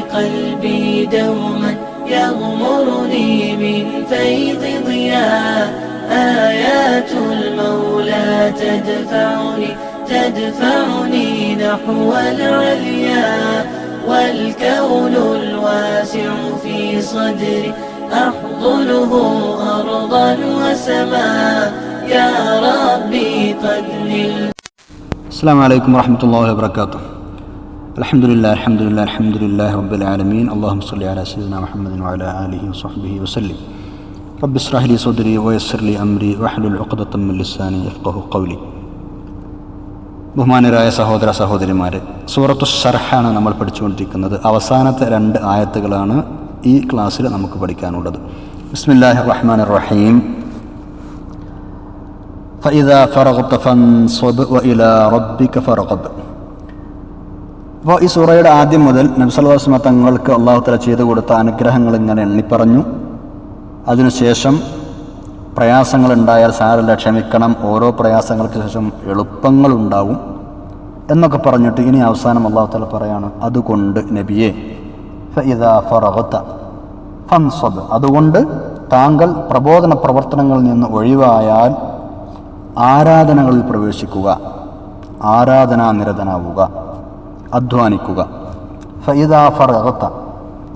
قلبي دوما يغمرني من فيض ضياء. آيات المولى تدفعني تدفعني نحو العليا. والكون الواسع في صدري أحضنه أرضا وسماء. يا ربي قد السلام عليكم ورحمة الله وبركاته. الحمد لله الحمد لله الحمد لله رب العالمين اللهم صل على سيدنا محمد وعلى آله وصحبه وسلم رب اشرح لي صدري ويسر لي أمري واحلل عقدة من لساني يفقه قولي ബഹുമാനരായ സഹോദര സഹോദരിമാരെ സൂറത്തു ഷർഹാണ് നമ്മൾ പഠിച്ചുകൊണ്ടിരിക്കുന്നത് അവസാനത്തെ രണ്ട് ആയത്തുകളാണ് ഈ ക്ലാസ്സിൽ നമുക്ക് പഠിക്കാനുള്ളത് ബിസ്മില്ലാഹി റഹ്മാൻ റഹീം فإذا فرغت فانصب وإلى ربك فارغب അപ്പോൾ ഈ സൂറയുടെ ആദ്യം മുതൽ നബ്സല്ലാസ്മ തങ്ങൾക്ക് അള്ളാഹു തല ചെയ്തു കൊടുത്ത അനുഗ്രഹങ്ങൾ ഇങ്ങനെ എണ്ണിപ്പറഞ്ഞു അതിനുശേഷം പ്രയാസങ്ങളുണ്ടായാൽ സാരല്ല ക്ഷമിക്കണം. ഓരോ പ്രയാസങ്ങൾക്ക് ശേഷം എളുപ്പങ്ങളുണ്ടാവും എന്നൊക്കെ പറഞ്ഞിട്ട് ഇനി അവസാനം അള്ളാഹു തല പറയാണ് അതുകൊണ്ട് നബിയെ അതുകൊണ്ട് താങ്കൾ പ്രബോധന പ്രവർത്തനങ്ങളിൽ നിന്ന് ഒഴിവായാൽ ആരാധനകളിൽ പ്രവേശിക്കുക ആരാധനാ ആരാധനാനിരതനാവുക അധ്വാനിക്കുക. ഫൈദാ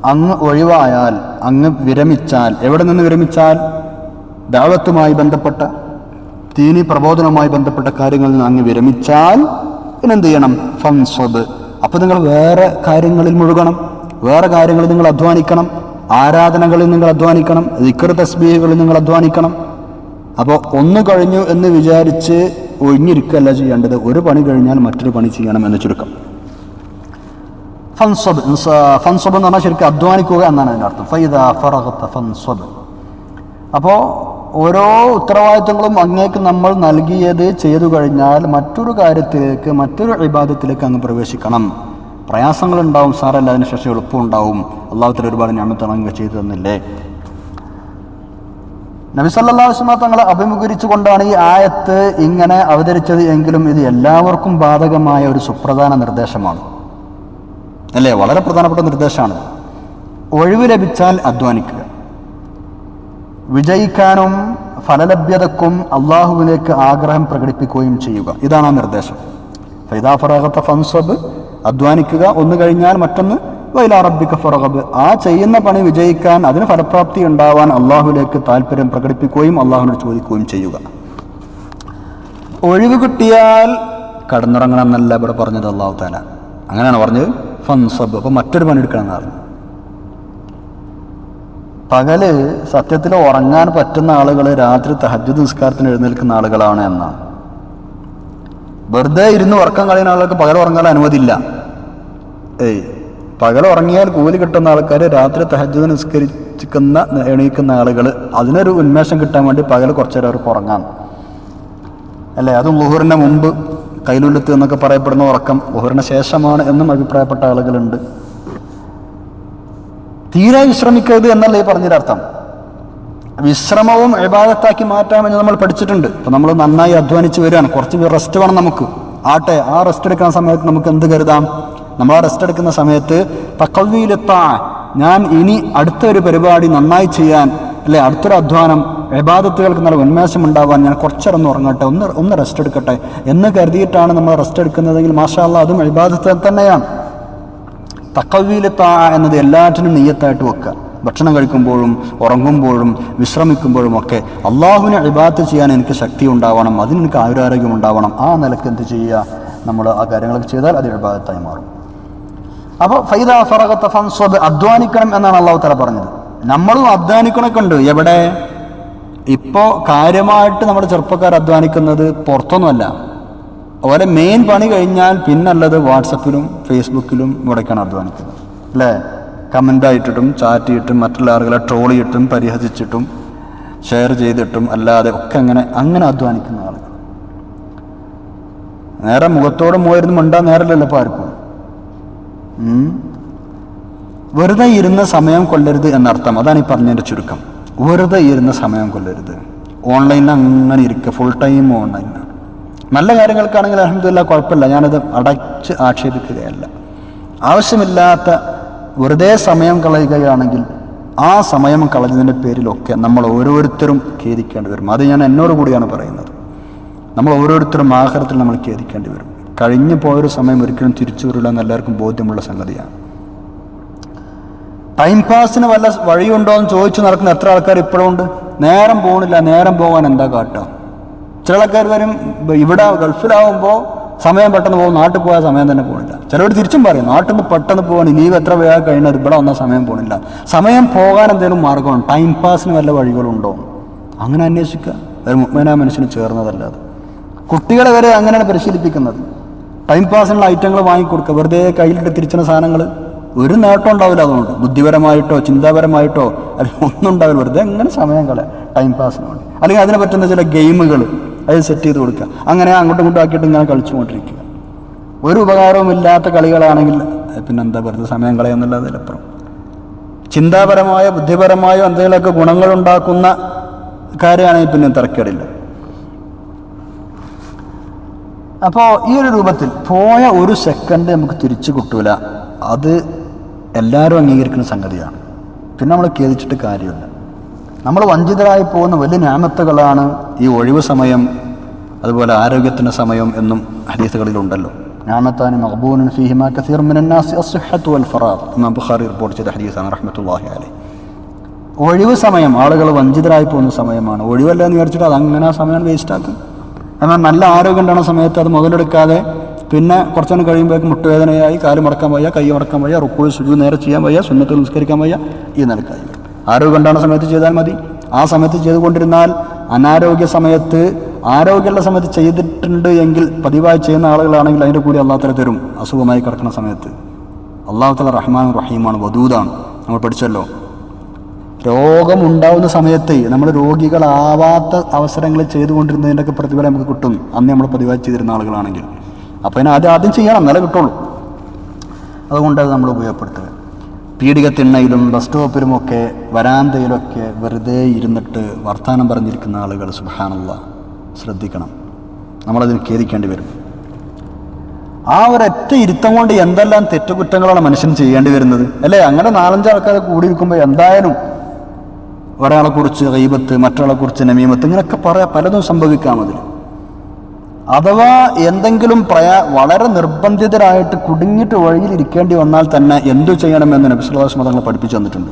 അങ്ങ് ഒഴിവായാൽ അങ്ങ് വിരമിച്ചാൽ എവിടെ നിന്ന് വിരമിച്ചാൽ? ദാവത്തുമായി ബന്ധപ്പെട്ട തീനി പ്രബോധനവുമായി ബന്ധപ്പെട്ട കാര്യങ്ങളിൽ നിന്ന് അങ്ങ് വിരമിച്ചാൽ പിന്നെന്ത് ചെയ്യണം? ഫംസ്വത് അപ്പോൾ നിങ്ങൾ വേറെ കാര്യങ്ങളിൽ മുഴുകണം. വേറെ കാര്യങ്ങളിൽ നിങ്ങൾ അധ്വാനിക്കണം. ആരാധനകളിൽ നിങ്ങൾ അധ്വാനിക്കണം. ദിക്കർ തസ്ബീഹകളിൽ നിങ്ങൾ അധ്വാനിക്കണം. അപ്പോൾ ഒന്ന് കഴിഞ്ഞു എന്ന് വിചാരിച്ച് ഒഴിഞ്ഞിരിക്കുകയല്ല ചെയ്യേണ്ടത്. ഒരു പണി കഴിഞ്ഞാൽ മറ്റൊരു പണി ചെയ്യണം എന്ന് ചുരുക്കം. ഫൻസബ് ഫൻസബ് എന്ന് പറഞ്ഞാൽ ശരിക്കും അധ്വാനിക്കുക എന്നാണ് അതിന്റെ അർത്ഥം. ഫൈദ ഫറഹത്ത് ഫൻസബ്. അപ്പോൾ ഓരോ ഉത്തരവാദിത്തങ്ങളും അങ്ങേക്ക് നമ്മൾ നൽകിയത് ചെയ്തു കഴിഞ്ഞാൽ മറ്റൊരു കാര്യത്തിലേക്ക് മറ്റൊരു ഇബാദത്തിലേക്ക് അങ്ങ് പ്രവേശിക്കണം. പ്രയാസങ്ങളുണ്ടാവും സാറല്ല അതിന് ശേഷം എളുപ്പമുണ്ടാവും. അള്ളാഹുത്തിൽ ഒരുപാട് ഞാമത്തണങ്ങ് ചെയ്തു തന്നില്ലേ? നബിസല്ലാസ്മ തങ്ങളെ അഭിമുഖീകരിച്ചുകൊണ്ടാണ് ഈ ആയത്ത് ഇങ്ങനെ അവതരിച്ചത് എങ്കിലും ഇത് എല്ലാവർക്കും ബാധകമായ ഒരു സുപ്രധാന നിർദ്ദേശമാണ്. അല്ലേ? വളരെ പ്രധാനപ്പെട്ട നിർദ്ദേശമാണ്. ഒഴിവ് ലഭിച്ചാൽ അധ്വാനിക്കുക. വിജയിക്കാനും ഫലലഭ്യതക്കും അള്ളാഹുവിലേക്ക് ആഗ്രഹം പ്രകടിപ്പിക്കുകയും ചെയ്യുക. ഇതാണ് ആ നിർദ്ദേശം. ഫൈദാ ഫൈദാഫറാകത്ത ഫൻസബ് അധ്വാനിക്കുക. ഒന്ന് കഴിഞ്ഞാൽ മറ്റൊന്ന് വൈലാറബിക്ക ഫറഹബ് ആ ചെയ്യുന്ന പണി വിജയിക്കാൻ അതിന് ഫലപ്രാപ്തി ഉണ്ടാവാൻ അള്ളാഹുലേക്ക് താല്പര്യം പ്രകടിപ്പിക്കുകയും അള്ളാഹുവിനോട് ചോദിക്കുകയും ചെയ്യുക. ഒഴിവ് കിട്ടിയാൽ കടന്നുറങ്ങണം എന്നല്ല ഇവിടെ പറഞ്ഞത് അള്ളാഹു താല അങ്ങനെയാണ് പറഞ്ഞത്? ഫൻസബ്. അപ്പോൾ മറ്റൊരു പണി എടുക്കണം എന്ന് പകൽ സത്യത്തിൽ ഉറങ്ങാൻ പറ്റുന്ന ആളുകൾ രാത്രി തഹജ്ജുദ് നിസ്കാരത്തിന് എഴുന്നേൽക്കുന്ന ആളുകളാണ് എന്നാണ്. വെറുതെ ഇരുന്ന് ഉറക്കം കളയുന്ന ആളുകൾക്ക് പകൽ ഉറങ്ങാൻ അനുമതിയില്ല. ഏയ് പകൽ ഉറങ്ങിയാൽ കൂലി കിട്ടുന്ന ആൾക്കാർ രാത്രി തഹജ്ജുദ് നിസ്കരിക്കുന്ന എണീക്കുന്ന ആളുകൾ അതിനൊരു ഉന്മേഷം കിട്ടാൻ വേണ്ടി പകൽ കുറച്ചു അവർക്ക് ഉറങ്ങാം. അല്ലേ? അതും ലുഹൂറിന്റെ മുമ്പ് കൈലുല്ലത്ത് എന്നൊക്കെ പറയപ്പെടുന്ന ഉറക്കം ലുഹുറിന് ശേഷമാണ് എന്നും അഭിപ്രായപ്പെട്ട ആളുകളുണ്ട്. തീരെ വിശ്രമിക്കരുത് എന്നല്ല ഈ അർത്ഥം വിശ്രമവും ഇബാദത്താക്കി മാറ്റാമെന്ന് നമ്മൾ പഠിച്ചിട്ടുണ്ട്. അപ്പം നമ്മൾ നന്നായി അധ്വാനിച്ച് വരികയാണ്. കുറച്ച് റെസ്റ്റ് വേണം നമുക്ക്. ആട്ടെ ആ റെസ്റ്റ് എടുക്കുന്ന സമയത്ത് നമുക്ക് എന്ത് കരുതാം? നമ്മൾ ആ റെസ്റ്റ് എടുക്കുന്ന സമയത്ത് തക്കവിയിലെത്താൻ ഞാൻ ഇനി അടുത്തൊരു പരിപാടി നന്നായി ചെയ്യാൻ അല്ലെ അടുത്തൊരു അധ്വാനം എബാദത്തുകൾക്ക് നല്ല ഉന്മേഷം ഉണ്ടാവാൻ ഞാൻ കുറച്ചിറന്ന് ഉറങ്ങട്ടെ ഒന്ന് ഒന്ന് റെസ്റ്റ് എടുക്കട്ടെ എന്ന് കരുതിയിട്ടാണ് നമ്മൾ റെസ്റ്റ് എടുക്കുന്നതെങ്കിൽ മാഷാല്ല അതും എബാദത്ത് തന്നെയാണ്. തക്കവിയിലെത്ത എന്നത് എല്ലാറ്റിനും നെയ്യത്തായിട്ട് വെക്കുക. ഭക്ഷണം കഴിക്കുമ്പോഴും ഉറങ്ങുമ്പോഴും വിശ്രമിക്കുമ്പോഴും ഒക്കെ അള്ളാഹുവിനെ ഇബാത്ത് ചെയ്യാൻ എനിക്ക് ശക്തി ഉണ്ടാവണം അതിന് എനിക്ക് ആയുരാരോഗ്യം ഉണ്ടാവണം. ആ നിലയ്ക്ക് എന്ത് ചെയ്യുക? നമ്മൾ ആ കാര്യങ്ങളൊക്കെ ചെയ്താൽ അത് ഇബാദത്തായി മാറും. അപ്പോൾ ഫൈദ ഫറഗത്ത ഫൻസ്വബ് അധ്വാനിക്കണം എന്നാണ് അള്ളാഹു തല പറഞ്ഞത്. നമ്മളും അധ്വാനിക്കണമൊക്കെ ഉണ്ട്. എവിടെ? ഇപ്പോൾ കാര്യമായിട്ട് നമ്മുടെ ചെറുപ്പക്കാർ അധ്വാനിക്കുന്നത് പുറത്തൊന്നുമല്ല. അതുപോലെ മെയിൻ പണി കഴിഞ്ഞാൽ പിന്നല്ലത് വാട്സപ്പിലും ഫേസ്ബുക്കിലും ഇവിടേക്കാണ് അധ്വാനിക്കുന്നത്. അല്ലേ? കമന്റ് ആയിട്ടിട്ടും ചാറ്റ് ചെയ്തിട്ടും മറ്റുള്ള ആളുകളെ ട്രോൾ ചെയ്തിട്ടും പരിഹസിച്ചിട്ടും ഷെയർ ചെയ്തിട്ടും അല്ലാതെ ഒക്കെ അങ്ങനെ അങ്ങനെ അധ്വാനിക്കുന്ന ആളുകൾ. നേരെ മുഖത്തോടെ മൂവായിരുന്നു മിണ്ടാൻ നേരല്ലല്ലോ ഇപ്പോൾ ആർക്കും. വെറുതെ ഇരുന്ന സമയം കൊല്ലരുത് എന്നർത്ഥം. അതാണ് ഈ പറഞ്ഞതിന്റെ ചുരുക്കം. വെറുതെ ഇരുന്ന സമയം കൊല്ലരുത്. ഓൺലൈനിൽ അങ്ങനെ ഇരിക്കുക. ഫുൾ ടൈം ഓൺലൈനിലാണ് നല്ല കാര്യങ്ങൾക്കാണെങ്കിൽ അലഹമില്ല കുഴപ്പമില്ല. ഞാനത് അടച്ച് ആക്ഷേപിക്കുകയല്ല. ആവശ്യമില്ലാത്ത വെറുതെ സമയം കളയുകയാണെങ്കിൽ ആ സമയം കളഞ്ഞതിന്റെ പേരിലൊക്കെ നമ്മൾ ഓരോരുത്തരും ഖേദിക്കേണ്ടി വരും. അത് ഞാൻ എന്നോട് കൂടിയാണ് പറയുന്നത്. നമ്മൾ ഓരോരുത്തരും ആഹാരത്തിൽ നമ്മൾ ഖേദിക്കേണ്ടി വരും. കഴിഞ്ഞു പോയൊരു സമയം ഒരിക്കലും തിരിച്ചു വരില്ല എന്ന് എല്ലാവർക്കും ബോധ്യമുള്ള സംഗതിയാണ്. ടൈം പാസിന് വല്ല വഴിയുണ്ടോ എന്ന് ചോദിച്ചു നടക്കുന്ന എത്ര ആൾക്കാർ ഇപ്പോഴും ഉണ്ട് നേരം പോകണില്ല നേരം പോകാൻ എന്താ കാട്ടുക ചില ആൾക്കാർ വരും ഇവിടെ ഗൾഫിലാവുമ്പോൾ സമയം പെട്ടെന്ന് പോകും നാട്ടിൽ പോയാൽ സമയം തന്നെ പോകണില്ല ചിലവർ തിരിച്ചും പറയും നാട്ടിൽ നിന്ന് പെട്ടെന്ന് പോകണം ലീവ് എത്ര വേഗം കഴിഞ്ഞത് ഇവിടെ വന്നാൽ സമയം പോകണില്ല സമയം പോകാൻ എന്തെങ്കിലും മാർഗമാണ് ടൈം പാസിന് വല്ല വഴികളുണ്ടോ? അങ്ങനെ അന്വേഷിക്കുക. ഒരു മുഗ്മന മനുഷ്യന് ചേർന്നതല്ല അത്. കുട്ടികളെ വരെ അങ്ങനെയാണ് പരിശീലിപ്പിക്കുന്നത്. ടൈം പാസിനുള്ള ഐറ്റങ്ങൾ വാങ്ങിക്കൊടുക്കുക. വെറുതെ കയ്യിലിട്ട് തിരിച്ചുന്ന സാധനങ്ങൾ ഒരു നേട്ടം ഉണ്ടാവില്ല അതുകൊണ്ട്. ബുദ്ധിപരമായിട്ടോ ചിന്താപരമായിട്ടോ അല്ലെങ്കിൽ ഒന്നും ഉണ്ടാവില്ല. വെറുതെ എങ്ങനെ സമയം കളയാം ടൈം പാസിന് വേണ്ടി. അല്ലെങ്കിൽ അതിനെ പറ്റുന്ന ചില ഗെയിമുകൾ അത് സെറ്റ് ചെയ്ത് കൊടുക്കുക. അങ്ങനെ അങ്ങോട്ടും ഇങ്ങോട്ടും ആക്കിയിട്ട് ഇങ്ങനെ കളിച്ചുകൊണ്ടിരിക്കുക. ഒരു ഉപകാരവും ഇല്ലാത്ത കളികളാണെങ്കിൽ പിന്നെ എന്താ വെറുതെ സമയം കളയുന്നുള്ളതിലപ്പുറം ചിന്താപരമായ ബുദ്ധിപരമായോ എന്തെങ്കിലുമൊക്കെ ഗുണങ്ങളുണ്ടാക്കുന്ന കാര്യമാണെങ്കിൽ പിന്നെ തിരക്കേടില്ല അപ്പോൾ ഈ ഒരു രൂപത്തിൽ പോയ ഒരു സെക്കൻഡ് നമുക്ക് തിരിച്ചു കിട്ടൂല. അത് എല്ലാവരും അംഗീകരിക്കുന്ന സംഗതിയാണ്. പിന്നെ നമ്മൾ ഖേദിച്ചിട്ട് കാര്യമില്ല. നമ്മൾ വഞ്ചിതരായി പോകുന്ന വലിയ ഞാമത്തുകളാണ് ഈ ഒഴിവ് സമയം അതുപോലെ ആരോഗ്യത്തിന്റെ സമയം എന്നും ഹദീസുകളിലുണ്ടല്ലോ. ഞാമത്താനി മഹബൂനൻ ഫീഹിമ കസീർ മിനന്നാസി വൽ ഫറാദ്. ഇമാം ബുഖാറി റിപ്പോർട്ട് ചെയ്ത ഹദീസാണ് റഹ്മത്തുള്ളാഹി അലൈഹി. ഒഴിവ് സമയം ആളുകൾ വഞ്ചിതരായി പോകുന്ന സമയമാണ്. ഒഴിവല്ല എന്ന് വിചാരിച്ചിട്ട് അത് അങ്ങനെ ആ സമയം വേസ്റ്റ് ആക്കും. എന്നാൽ നല്ല ആരോഗ്യം ഉണ്ടാകുന്ന സമയത്ത് അത് മുതലെടുക്കാതെ പിന്നെ കുറച്ചു കഴിയുമ്പോഴേക്ക് മുട്ടുവേദനയായി കാൽ മടക്കാൻ വയ്യ കൈ മടക്കാൻ വയ്യ റുക്കോഴി സുജു നേരെ ചെയ്യാൻ വയ്യ സുന്നത്തിൽ നിസ്കരിക്കാൻ വയ്യ ഈ നിലക്കായി. ആരോഗ്യം ഉണ്ടാകുന്ന സമയത്ത് ചെയ്താൽ മതി. ആ സമയത്ത് ചെയ്തുകൊണ്ടിരുന്നാൽ അനാരോഗ്യ സമയത്ത് ആരോഗ്യമുള്ള സമയത്ത് ചെയ്തിട്ടുണ്ട് എങ്കിൽ പതിവായി ചെയ്യുന്ന ആളുകളാണെങ്കിൽ അതിന്റെ കൂടി അള്ളാഹത്തല തരും. അസുഖമായി കിടക്കുന്ന സമയത്ത്. അള്ളാഹുത്തല റഹ്മാൻ റഹീമാണ് വദൂദാണ് നമ്മൾ പഠിച്ചല്ലോ. രോഗമുണ്ടാവുന്ന സമയത്ത് നമ്മൾ രോഗികളാവാത്ത അവസരങ്ങൾ ചെയ്തുകൊണ്ടിരുന്നതിന്റെയൊക്കെ പ്രതിഫലം നമുക്ക് കിട്ടും. അന്ന് നമ്മൾ പതിവായി ചെയ്തിരുന്ന ആളുകളാണെങ്കിൽ. അപ്പോൾ അതിന് ആദ്യം ആദ്യം ചെയ്യണം എന്നാലേ കിട്ടുള്ളൂ. അതുകൊണ്ട് അത് നമ്മൾ ഉപയോഗപ്പെടുത്തുക. പീഡികത്തിണ്ണയിലും ബസ് സ്റ്റോപ്പിലുമൊക്കെ വരാന്തയിലൊക്കെ വെറുതെ ഇരുന്നിട്ട് വർത്തമാനം പറഞ്ഞിരിക്കുന്ന ആളുകൾ സുഹാനുള്ള ശ്രദ്ധിക്കണം. നമ്മളതിന് ഖേദിക്കേണ്ടി വരും. ആ ഒരൊറ്റ ഇരുത്തം കൊണ്ട് എന്തെല്ലാം തെറ്റുകുറ്റങ്ങളാണ് മനുഷ്യൻ ചെയ്യേണ്ടി വരുന്നത്? അല്ലേ? അങ്ങനെ നാലഞ്ച് ആൾക്കാർ കൂടി നിൽക്കുമ്പോൾ എന്തായാലും ഒരാളെക്കുറിച്ച് കൈബത്ത് മറ്റൊരാളെ കുറിച്ച് നമീമത്ത് ഇങ്ങനെയൊക്കെ പറയാ പലതും സംഭവിക്കാം അതിൽ. അഥവാ എന്തെങ്കിലും പ്രയാ വളരെ നിർബന്ധിതരായിട്ട് കുടുങ്ങിയിട്ട് വഴിയിൽ ഇരിക്കേണ്ടി വന്നാൽ തന്നെ എന്തു ചെയ്യണമെന്ന് നബിസ്വലാസ് മതങ്ങൾ പഠിപ്പിച്ചു തന്നിട്ടുണ്ട്.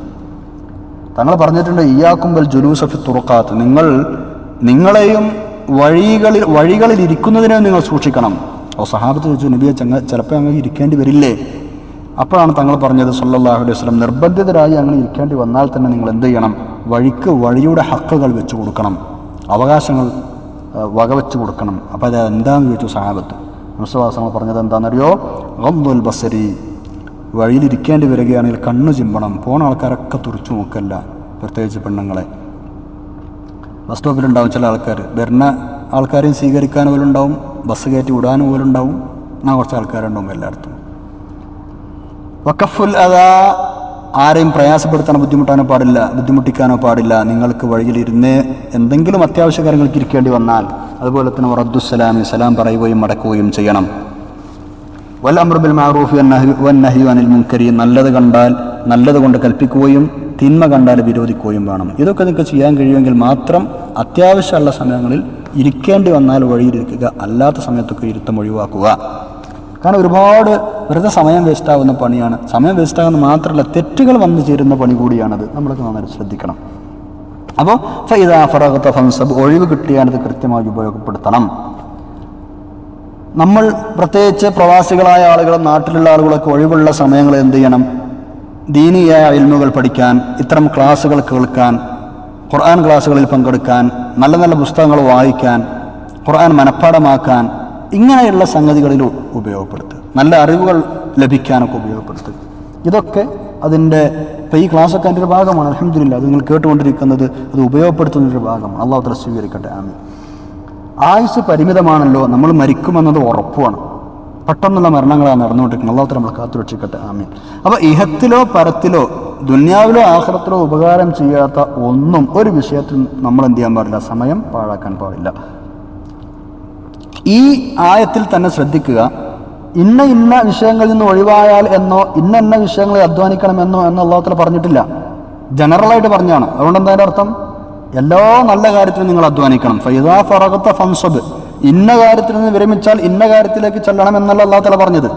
തങ്ങൾ പറഞ്ഞിട്ടുണ്ട് ഇയാക്കുമ്പൽ ജുലൂസഫി തുറക്കാത്ത് നിങ്ങൾ നിങ്ങളെയും വഴികളിൽ വഴികളിൽ ഇരിക്കുന്നതിനെ നിങ്ങൾ സൂക്ഷിക്കണം. അപ്പോൾ സഹാബത്ത് ചോദിച്ചു നബിയെ ചങ്ങ ചിലപ്പോൾ അങ്ങ് ഇരിക്കേണ്ടി വരില്ലേ? അപ്പോഴാണ് തങ്ങൾ പറഞ്ഞത് സല്ലല്ലാഹു അലൈഹി വസ്ലം നിർബന്ധിതരായി അങ്ങനെ ഇരിക്കേണ്ടി വന്നാൽ തന്നെ നിങ്ങൾ എന്ത് ചെയ്യണം? വഴിക്ക് വഴിയുടെ ഹക്കുകൾ വെച്ചു കൊടുക്കണം. അവകാശങ്ങൾ വകവെച്ച് കൊടുക്കണം. അപ്പോൾ അത് എന്താണെന്ന് ചോദിച്ചു സഹാബത്ത്. മുസ്വാസങ്ങൾ പറഞ്ഞത് എന്താണെന്നറിയോ ഗദ്ദുൽ ബസരി. വഴിയിലിരിക്കേണ്ടി വരികയാണെങ്കിൽ കണ്ണു ചിമ്പണം. പോണ ആൾക്കാരൊക്കെ തുറച്ചു നോക്കല്ല പ്രത്യേകിച്ച് പെണ്ണുങ്ങളെ. ബസ് സ്റ്റോപ്പിലുണ്ടാവും ചില ആൾക്കാർ വരുന്ന ആൾക്കാരെയും സ്വീകരിക്കാൻ പോലും ഉണ്ടാവും ബസ് കയറ്റി വിടാൻ പോലും ഉണ്ടാവും അങ്ങനെ കുറച്ച് ആൾക്കാരുണ്ടാവും എല്ലായിടത്തും. വക്കഫുൽ അതാ ആരെയും പ്രയാസപ്പെടുത്താനോ ബുദ്ധിമുട്ടാനോ പാടില്ല ബുദ്ധിമുട്ടിക്കാനോ പാടില്ല. നിങ്ങൾക്ക് വഴിയിലിരുന്ന് എന്തെങ്കിലും അത്യാവശ്യ കാര്യങ്ങൾക്ക് ഇരിക്കേണ്ടി വന്നാൽ അതുപോലെ തന്നെ റദ്ദുസലാമി സലാം പറയുകയും മടക്കുകയും ചെയ്യണം. വൽ മാറൂഫ് മാറൂഫി വന്നഹി അനിൽ മുൻകരി. നല്ലത് കണ്ടാൽ നല്ലത് കൊണ്ട് കൽപ്പിക്കുകയും തിന്മ കണ്ടാൽ വിരോധിക്കുകയും വേണം. ഇതൊക്കെ നിങ്ങൾക്ക് ചെയ്യാൻ കഴിയുമെങ്കിൽ മാത്രം അത്യാവശ്യമുള്ള സമയങ്ങളിൽ ഇരിക്കേണ്ടി വന്നാൽ വഴിയിലിരിക്കുക. അല്ലാത്ത സമയത്തൊക്കെ ഇരുത്തം ഒഴിവാക്കുക. കാരണം ഒരുപാട് വെറുതെ സമയം വേസ്റ്റാകുന്ന പണിയാണ്. സമയം വേസ്റ്റാകുന്ന മാത്രമല്ല തെറ്റുകൾ വന്നു ചേരുന്ന പണി കൂടിയാണത്. നമ്മളൊക്കെ നന്നായിട്ട് ശ്രദ്ധിക്കണം. അപ്പോൾ ഫൈദാ ഫറഗത്ത ഫംസബ് ഒഴിവ് കിട്ടിയാൽ ഇത് കൃത്യമായി ഉപയോഗപ്പെടുത്തണം. നമ്മൾ പ്രത്യേകിച്ച് പ്രവാസികളായ ആളുകളും നാട്ടിലുള്ള ആളുകളൊക്കെ ഒഴിവുള്ള സമയങ്ങൾ എന്ത് ചെയ്യണം? ദീനീയായ ഇൽമുകൾ പഠിക്കാൻ ഇത്തരം ക്ലാസ്സുകൾ കേൾക്കാൻ ഖുർആൻ ക്ലാസ്സുകളിൽ പങ്കെടുക്കാൻ നല്ല നല്ല പുസ്തകങ്ങൾ വായിക്കാൻ ഖുർആൻ മനഃപ്പാടമാക്കാൻ ഇങ്ങനെയുള്ള സംഗതികളിൽ ഉപയോഗപ്പെടുത്തുക നല്ല അറിവുകൾ ലഭിക്കാനൊക്കെ ഉപയോഗപ്പെടുത്തുക ഇതൊക്കെ അതിന്റെ ഇപ്പോൾ ഈ ക്ലാസ്സൊക്കെ അതിന്റെ ഒരു ഭാഗമാണ്. അലഹമില്ല അത് നിങ്ങൾ കേട്ടുകൊണ്ടിരിക്കുന്നത് അത് ഉപയോഗപ്പെടുത്തുന്നൊരു ഭാഗമാണ്. അള്ളാഹു തല സ്വീകരിക്കട്ടെ. ആമി ആയുസ് പരിമിതമാണല്ലോ നമ്മൾ മരിക്കുമെന്നത് ഉറപ്പാണ്. പെട്ടെന്നുള്ള മരണങ്ങളാണ് നടന്നുകൊണ്ടിരിക്കുന്നത്. അള്ളാഹു നമ്മൾ കാത്തുരക്ഷിക്കട്ടെ ആമീൻ. അപ്പോൾ ഇഹത്തിലോ പരത്തിലോ ദുന്യാവിലോ ആഹ്റത്തിലോ ഉപകാരം ചെയ്യാത്ത ഒന്നും ഒരു വിഷയത്തിൽ നമ്മൾ എന്ത് ചെയ്യാൻ പാടില്ല സമയം പാഴാക്കാൻ പാടില്ല. ഈ ആയത്തിൽ തന്നെ ശ്രദ്ധിക്കുക. ഇന്ന ഇന്ന വിഷയങ്ങളിൽ നിന്ന് ഒഴിവായാൽ എന്നോ ഇന്ന ഇന്ന വിഷയങ്ങളിൽ അധ്വാനിക്കണമെന്നോ എന്നോ അള്ളാഹത്തിൽ പറഞ്ഞിട്ടില്ല. ജനറലായിട്ട് പറഞ്ഞാണ്. അതുകൊണ്ട് എന്താ അർത്ഥം? എല്ലാ നല്ല കാര്യത്തിലും നിങ്ങൾ അധ്വാനിക്കണം. ഫൈദാ ഫറഗത്ത ഫംസബ് ഇന്ന കാര്യത്തിൽ നിന്ന് വിരമിച്ചാൽ ഇന്ന കാര്യത്തിലേക്ക് ചെല്ലണം എന്നല്ല അള്ളാഹത്തല പറഞ്ഞത്.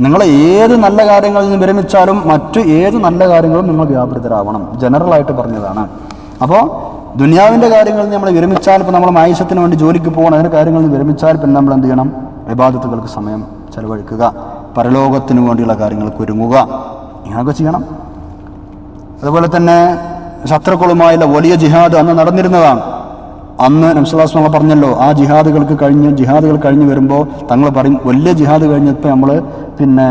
നിങ്ങൾ ഏത് നല്ല കാര്യങ്ങളിൽ നിന്ന് വിരമിച്ചാലും മറ്റു ഏത് നല്ല കാര്യങ്ങളും നിങ്ങൾ വ്യാപൃതരാവണം. ജനറലായിട്ട് പറഞ്ഞതാണ്. അപ്പോൾ ദുനിയാവിന്റെ കാര്യങ്ങളിൽ നമ്മൾ വിരമിച്ചാൽ ഇപ്പോൾ നമ്മൾ ആയുഷത്തിന് വേണ്ടി ജോലിക്ക് പോകണം. അതിന്റെ കാര്യങ്ങളിൽ വിരമിച്ചാൽ പിന്നെ നമ്മൾ എന്ത് ചെയ്യണം? വിവാദത്തുകൾക്ക് സമയം ചെലവഴിക്കുക. പരലോകത്തിന് വേണ്ടിയുള്ള കാര്യങ്ങൾക്ക് ഒരുങ്ങുക. ഇങ്ങനെയൊക്കെ ചെയ്യണം. അതുപോലെ തന്നെ ശത്രുക്കളുമായുള്ള വലിയ ജിഹാദ് അന്ന് നടന്നിരുന്നതാണ്. അന്ന് നംസുലാസ് നമ്മൾ പറഞ്ഞല്ലോ ആ ജിഹാദുകൾക്ക് കഴിഞ്ഞ് ജിഹാദുകൾ കഴിഞ്ഞ് വരുമ്പോൾ തങ്ങൾ പറയും വലിയ ജിഹാദ് കഴിഞ്ഞപ്പോൾ നമ്മൾ പിന്നെ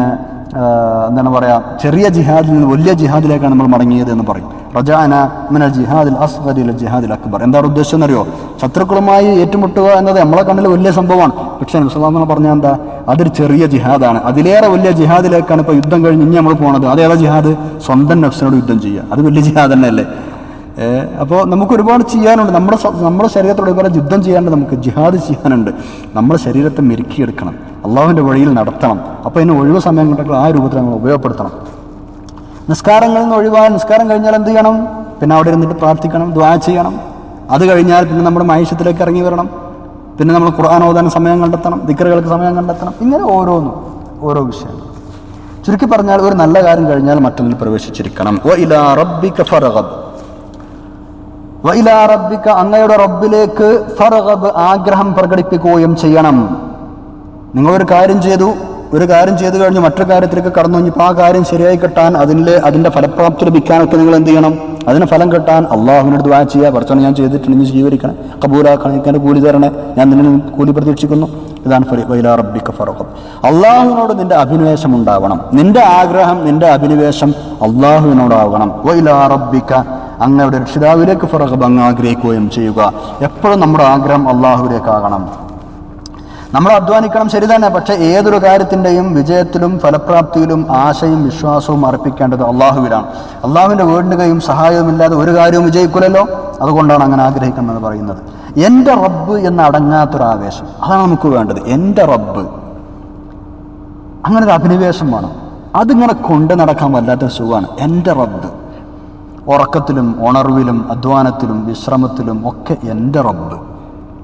എന്താണ് പറയുക ചെറിയ ജിഹാദിൽ നിന്ന് വലിയ ജിഹാദിലേക്കാണ് നമ്മൾ മടങ്ങിയത് എന്ന് പറയും. റജാന മിനൽ ജിഹാദിൽ അസ്ഗരിൽ ജിഹാദിൽ അക്ബർ. എന്താണ് ഉദ്ദേശം എന്നറിയോ? ശത്രുക്കളുമായി ഏറ്റുമുട്ടുക എന്നത് നമ്മളെ കണ്ണിൽ വലിയ സംഭവമാണ്. പക്ഷേ നംസുലാസ് പറഞ്ഞാൽ എന്താ? അതൊരു ചെറിയ ജിഹാദാണ്. അതിലേറെ വലിയ ജിഹാദിലേക്കാണ് ഇപ്പോൾ യുദ്ധം കഴിഞ്ഞ് ഇനി നമ്മൾ പോണത്. അതേതാ ജിഹാദ്? സ്വന്തം നഫ്സിനോട് യുദ്ധം ചെയ്യുക. അത് വലിയ ജിഹാദ് തന്നെയല്ലേ? അപ്പോൾ നമുക്ക് ഒരുപാട് ചെയ്യാനുണ്ട്. നമ്മുടെ നമ്മുടെ ശരീരത്തോട് ഒരുപാട് യുദ്ധം ചെയ്യാനുണ്ട് നമുക്ക്. ജിഹാദ് ചെയ്യാനുണ്ട്. നമ്മുടെ ശരീരത്തെ മെരുക്കിയെടുക്കണം. അള്ളാഹുവിന്റെ വഴിയിൽ നടത്തണം. അപ്പോൾ ഇതിന് ഒഴിവ് സമയം കൊണ്ടൊക്കെ ആ രൂപത്തിൽ നമ്മൾ ഉപയോഗപ്പെടുത്തണം. നിസ്കാരങ്ങളിൽ നിന്ന് ഒഴിവാൻ നിസ്കാരം കഴിഞ്ഞാൽ എന്ത് ചെയ്യണം? പിന്നെ അവിടെ ഇരുന്നിട്ട് പ്രാർത്ഥിക്കണം ദ്വാ ചെയ്യണം. അത് കഴിഞ്ഞാൽ പിന്നെ നമ്മുടെ മൈഷത്തിലേക്ക് ഇറങ്ങി വരണം. പിന്നെ നമ്മൾ ഖുർആൻ ഓതാൻ സമയം കണ്ടെത്തണം ദിക്കറുകൾക്ക് സമയം കണ്ടെത്തണം. ഇങ്ങനെ ഓരോന്നും ഓരോ വിഷയങ്ങൾ. ചുരുക്കി പറഞ്ഞാൽ ഒരു നല്ല കാര്യം കഴിഞ്ഞാൽ മറ്റൊന്നിൽ പ്രവേശിച്ചിരിക്കണം. വ ഇലാ റബ്ബിക ഫറഗബ്. വ ഇലാ റബ്ബിക അങ്ങയുടെ റബ്ബിലേക്ക് ആഗ്രഹം പ്രകടിപ്പിക്കുകയും ചെയ്യണം. നിങ്ങളൊരു കാര്യം ചെയ്തു ഒരു കാര്യം ചെയ്തു കഴിഞ്ഞ് മറ്റൊരു കാര്യത്തിലേക്ക് കടന്നു കഴിഞ്ഞപ്പോൾ ആ കാര്യം ശരിയായി കിട്ടാൻ അതിന്റെ അതിന്റെ ഫലപ്രാപ്തി ലഭിക്കാനൊക്കെ നിങ്ങൾ എന്ത് ചെയ്യണം? അതിന് ഫലം കിട്ടാൻ അള്ളാഹുവിനോട് ദ്വാ ചെയ്യുക. പഠിച്ചോണം ഞാൻ ചെയ്തിട്ടുണ്ട് സ്വീകരിക്കണം കബൂലാക്കണം എനിക്ക് കൂലി തരണേ. ഞാൻ നിന്നെ കൂലി പ്രതീക്ഷിക്കുന്നു. ഇതാണ് വൈലാ റബ്ബിക്ക അള്ളാഹുവിനോട് നിന്റെ അഭിനിവേശം ഉണ്ടാവണം. നിന്റെ ആഗ്രഹം നിന്റെ അഭിനിവേശം അള്ളാഹുവിനോടാവണം. വൈലാ റബ്ബിക്ക അങ്ങയുടെ രക്ഷിതാവിലേക്ക് ഫറഖബ് അങ്ങ് ആഗ്രഹിക്കുകയും ചെയ്യുക. എപ്പോഴും നമ്മുടെ ആഗ്രഹം അള്ളാഹുവിലേക്കാകണം നമ്മൾ അധ്വാനിക്കണം ശരി തന്നെ. പക്ഷെ ഏതൊരു കാര്യത്തിന്റെയും വിജയത്തിലും ഫലപ്രാപ്തിയിലും ആശയും വിശ്വാസവും അർപ്പിക്കേണ്ടത് അള്ളാഹുവിലാണ്. അള്ളാഹുവിന്റെ വേണ്ടുകയും സഹായവുമില്ലാതെ ഒരു കാര്യവും വിജയിക്കില്ലല്ലോ അതുകൊണ്ടാണ് അങ്ങനെ ആഗ്രഹിക്കണമെന്ന് പറയുന്നത്. എന്റെ റബ്ബ് എന്ന അടങ്ങാത്തൊരാവേശം അതാണ് നമുക്ക് വേണ്ടത്. എന്റെ റബ്ബ്. അങ്ങനെ ഒരു അഭിനിവേശം വേണം. അതിങ്ങനെ കൊണ്ട് നടക്കാൻ വല്ലാത്തൊരു സുഖമാണ്. എന്റെ റബ്ബ്. ഉറക്കത്തിലും ഉണർവിലും അധ്വാനത്തിലും വിശ്രമത്തിലും ഒക്കെ എന്റെ റബ്ബ്.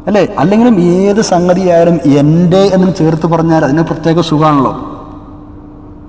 അല്ലേ? അല്ലെങ്കിലും ഏത് സംഗതിയായാലും എന്റെ എന്ന് ചേർത്ത് പറഞ്ഞാൽ അതിന് പ്രത്യേക സുഖമാണല്ലോ.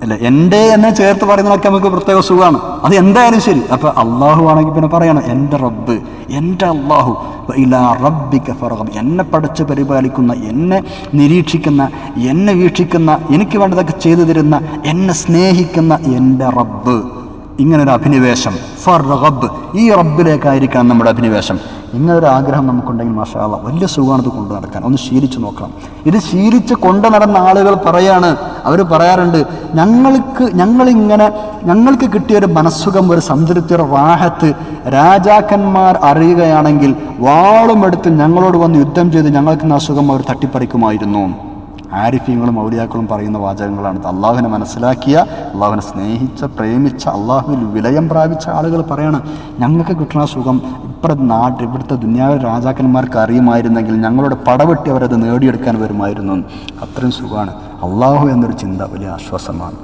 അല്ലെ? എന്റെ എന്ന് ചേർത്ത് പറയുന്നതൊക്കെ നമുക്ക് പ്രത്യേക സുഖമാണ്. അത് എന്തായാലും ശരി. അപ്പൊ അള്ളാഹു ആണെങ്കിൽ പിന്നെ പറയണം എന്റെ റബ്ബ് എന്റെ അള്ളാഹു ഇലാ റബ്ബിക്ക എന്നെ പഠിച്ച് പരിപാലിക്കുന്ന എന്നെ നിരീക്ഷിക്കുന്ന എന്നെ വീക്ഷിക്കുന്ന എനിക്ക് വേണ്ടതൊക്കെ ചെയ്തു തരുന്ന എന്നെ സ്നേഹിക്കുന്ന എന്റെ റബ്ബ്. ഇങ്ങനൊരു അഭിനിവേശം. ഫർ റബ്ബ് ഈ റബ്ബിലേക്കായിരിക്കണം നമ്മുടെ അഭിനിവേശം. ഇങ്ങനൊരു ആഗ്രഹം നമുക്കുണ്ടെങ്കിൽ മാഷാള വലിയ സുഖമാണ് ഇത് കൊണ്ടു നടക്കാൻ. ഒന്ന് ശീലിച്ചു നോക്കണം. ഇത് ശീലിച്ച് കൊണ്ടു നടന്ന ആളുകൾ പറയാണ്. അവർ പറയാറുണ്ട് ഞങ്ങൾക്ക് ഞങ്ങളിങ്ങനെ ഞങ്ങൾക്ക് കിട്ടിയ ഒരു മനസ്സുഖം ഒരു സംതൃപ്തി ഒരു റാഹത്ത് രാജാക്കന്മാർ അറിയുകയാണെങ്കിൽ വാളുമെടുത്ത് ഞങ്ങളോട് വന്ന് യുദ്ധം ചെയ്ത് ഞങ്ങൾക്ക് ആ സുഖം അവർ തട്ടിപ്പറിക്കുമായിരുന്നു. ആരിഫ്യങ്ങളും ഔലിയാക്കളും പറയുന്ന വാചകങ്ങളാണ്. അള്ളാഹുവിനെ മനസ്സിലാക്കിയ അള്ളാഹുവിനെ സ്നേഹിച്ച പ്രേമിച്ച അള്ളാഹുവിൽ വിലയം പ്രാപിച്ച ആളുകൾ പറയണം ഞങ്ങൾക്ക് കിട്ടുന്ന സുഖം ഇപ്പുറത്തെ നാട്ടിൽ ഇവിടുത്തെ ദുന്യാവിലെ രാജാക്കന്മാർക്ക് അറിയുമായിരുന്നെങ്കിൽ ഞങ്ങളുടെ പടവെട്ടി അവരത് നേടിയെടുക്കാൻ വരുമായിരുന്നു. അത്രയും സുഖമാണ്. അള്ളാഹു എന്നൊരു ചിന്ത വലിയ ആശ്വാസമാണ്.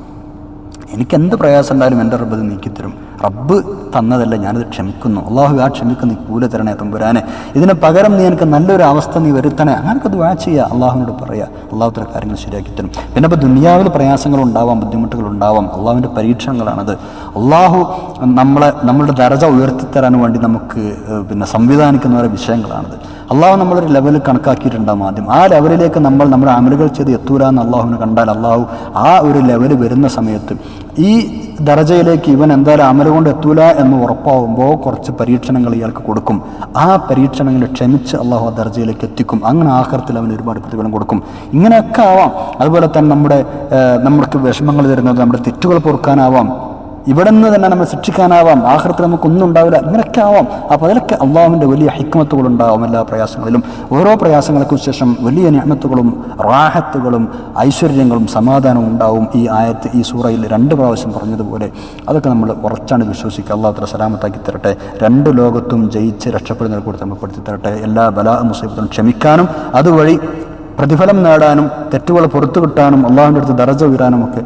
എനിക്ക് എന്ത് പ്രയാസം ഉണ്ടായാലും എന്റെ റബ്ബത് നീക്കിത്തരും. റബ്ബ് തന്നതല്ല ഞാനത് ക്ഷമിക്കുന്നു. അള്ളാഹു ആ ക്ഷമിക്കുന്ന കൂല തരണേ തമ്പുരാനെ ഇതിന് പകരം നീ എനിക്ക് നല്ലൊരു അവസ്ഥ നീ വരുത്തണേ. അങ്ങനെയൊക്കെ ദുവാ ചെയ്യുക അള്ളാഹുവിനോട് പറയുക അള്ളാഹു ഇത്തരം കാര്യങ്ങൾ ശരിയാക്കി തരും. പിന്നെ ഇപ്പോൾ ദുനിയാവിൽ പ്രയാസങ്ങൾ ഉണ്ടാവാം ബുദ്ധിമുട്ടുകൾ ഉണ്ടാവാം. അള്ളാഹുവിന്റെ പരീക്ഷണങ്ങളാണത്. അള്ളാഹു നമ്മളെ നമ്മളുടെ ദരജ ഉയർത്തിത്തരാൻ വേണ്ടി നമുക്ക് പിന്നെ സംവിധാനിക്കുന്ന ഓരോ വിഷയങ്ങളാണത്. അള്ളാഹു നമ്മളൊരു ലെവലിൽ കണക്കാക്കിയിട്ടുണ്ടാകും ആദ്യം. ആ ലെവലിലേക്ക് നമ്മൾ നമ്മുടെ അമലുകൾ ചെയ്ത് എത്തൂരാന്ന് അള്ളാഹുവിനെ കണ്ടാൽ അള്ളാഹു ആ ഒരു ലെവൽ വരുന്ന സമയത്ത് ഈ ദർജയിലേക്ക് ഇവൻ എന്തായാലും അമല കൊണ്ട് എത്തൂല എന്ന് ഉറപ്പാവുമ്പോൾ കുറച്ച് പരീക്ഷണങ്ങൾ ഇയാൾക്ക് കൊടുക്കും. ആ പരീക്ഷണങ്ങൾ ക്ഷമിച്ച് അള്ളാഹു ആ ദർജയിലേക്ക് എത്തിക്കും. അങ്ങനെ ആഹ്റത്തിൽ അവന് ഒരുപാട് പ്രതിഫലം കൊടുക്കും. ഇങ്ങനെയൊക്കെ ആവാം. അതുപോലെ തന്നെ നമ്മുടെ നമുക്ക് വിഷമങ്ങൾ തരുന്നത് നമ്മുടെ തെറ്റുകൾ പൊറുക്കാനാവാം. ഇവിടെ നിന്ന് തന്നെ നമ്മൾ ശിക്ഷിക്കാനാവാം. ആഹൃത്തിൽ നമുക്കൊന്നും ഉണ്ടാവില്ല. അങ്ങനെയൊക്കെ ആവാം. അപ്പോൾ അതിലൊക്കെ അള്ളാഹുവിന്റെ വലിയ ഹിക്മത്തുകൾ ഉണ്ടാവും എല്ലാ പ്രയാസങ്ങളിലും. ഓരോ പ്രയാസങ്ങൾക്കും ശേഷം വലിയ ഞാമത്തുകളും റാഹത്തുകളും ഐശ്വര്യങ്ങളും സമാധാനവും ഉണ്ടാവും. ഈ ആയത്ത് ഈ സൂറയിൽ രണ്ട് പ്രാവശ്യം പറഞ്ഞതുപോലെ. അതൊക്കെ നമ്മൾ ഉറച്ചാണ് വിശ്വസിക്കുക. അള്ളാഹു തല സലാമത്താക്കി തരട്ടെ. രണ്ട് ലോകത്തും ജയിച്ച് രക്ഷപ്പെടുന്നതിനെ കുറിച്ച് നമ്മൾ പെടുത്തി തരട്ടെ. എല്ലാ ബലാ മുസീബത്തും ക്ഷമിക്കാനും. അതുവഴി പ്രതിഫലം നേടാനും തെറ്റുകൾ പുറത്തു കിട്ടാനും അള്ളാഹുവിന്റെ അടുത്ത് ദറജ ഉയരാനും ഒക്കെ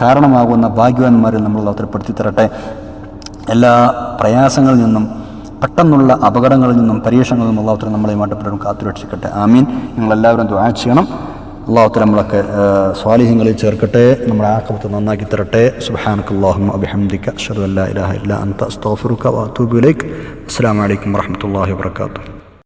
കാരണമാകുന്ന ഭാഗ്യവാന്മാരിൽ നമ്മൾ അവതരപ്പെടുത്തി തരട്ടെ. എല്ലാ പ്രയാസങ്ങളിൽ നിന്നും പെട്ടെന്നുള്ള അപകടങ്ങളിൽ നിന്നും പരീക്ഷണങ്ങളിൽ നിന്നും അള്ളാഹുത്തരം നമ്മളെ മാറ്റപ്പെട്ടവരും കാത്തുരക്ഷിക്കട്ടെ. ആമീൻ. നിങ്ങളെല്ലാവരും ദ്വാ ചെയ്യണം. അള്ളാഹുത്തരം നമ്മളൊക്കെ സ്വാലിഹ്യങ്ങളിൽ ചേർക്കട്ടെ. നമ്മുടെ ആക്കമത്ത് നന്നാക്കി തരട്ടെ. അഷ്ഹദു അല്ലാ ഇലാഹ ഇല്ല അസ്സലാമു അലൈക്കും വറഹ്മത്തുള്ളാഹി വബറകാതുഹു.